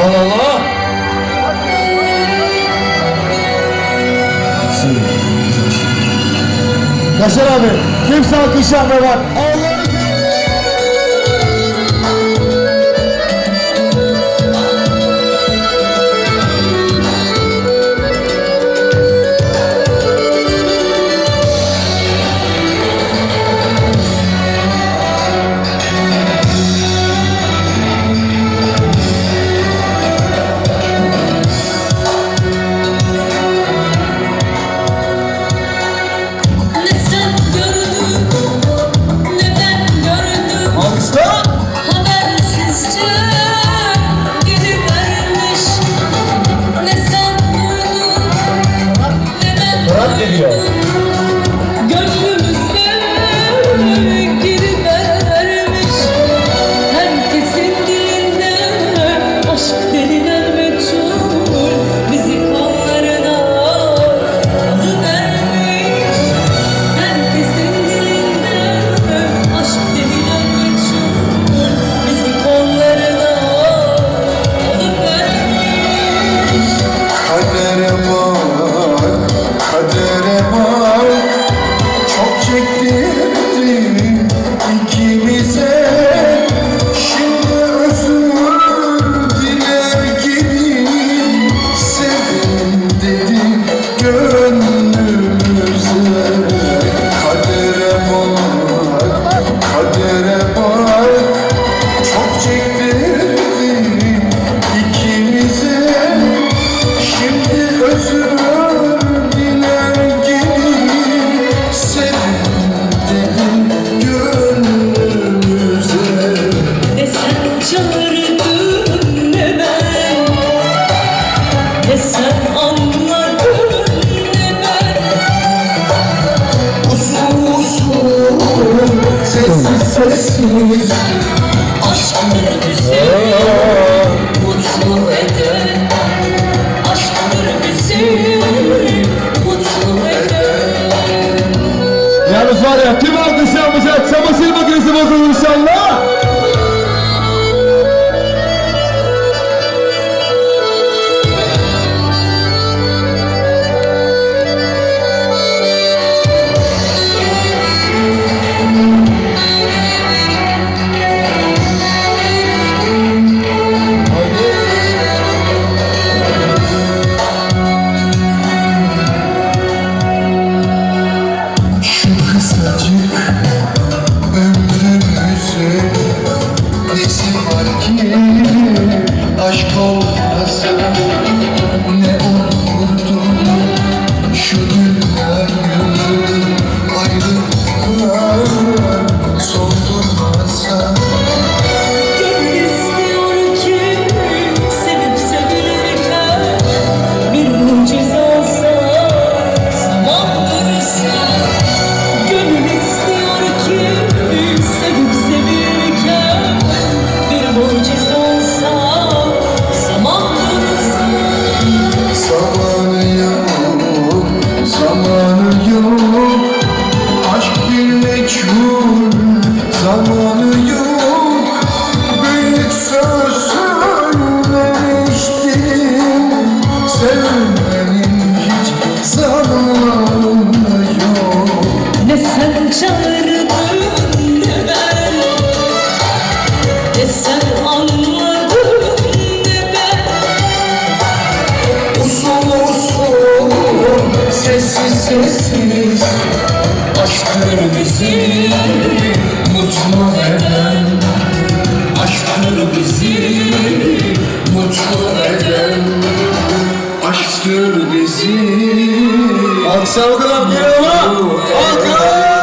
Allah Allah. Nasıl abi? Kimse alkışlanma bak. Yeah. sessiz Aşkın bizi mutlu eder Aşkın bizi mutlu eder Yalnız var ya kim alkışlanmış açsa basın makinesi bozulur inşallah? অষ্টম sessiz Aşktır bizi mutlu eden Aşktır bizi mutlu eden Aşktır bizi Alkış geliyor lan Alkış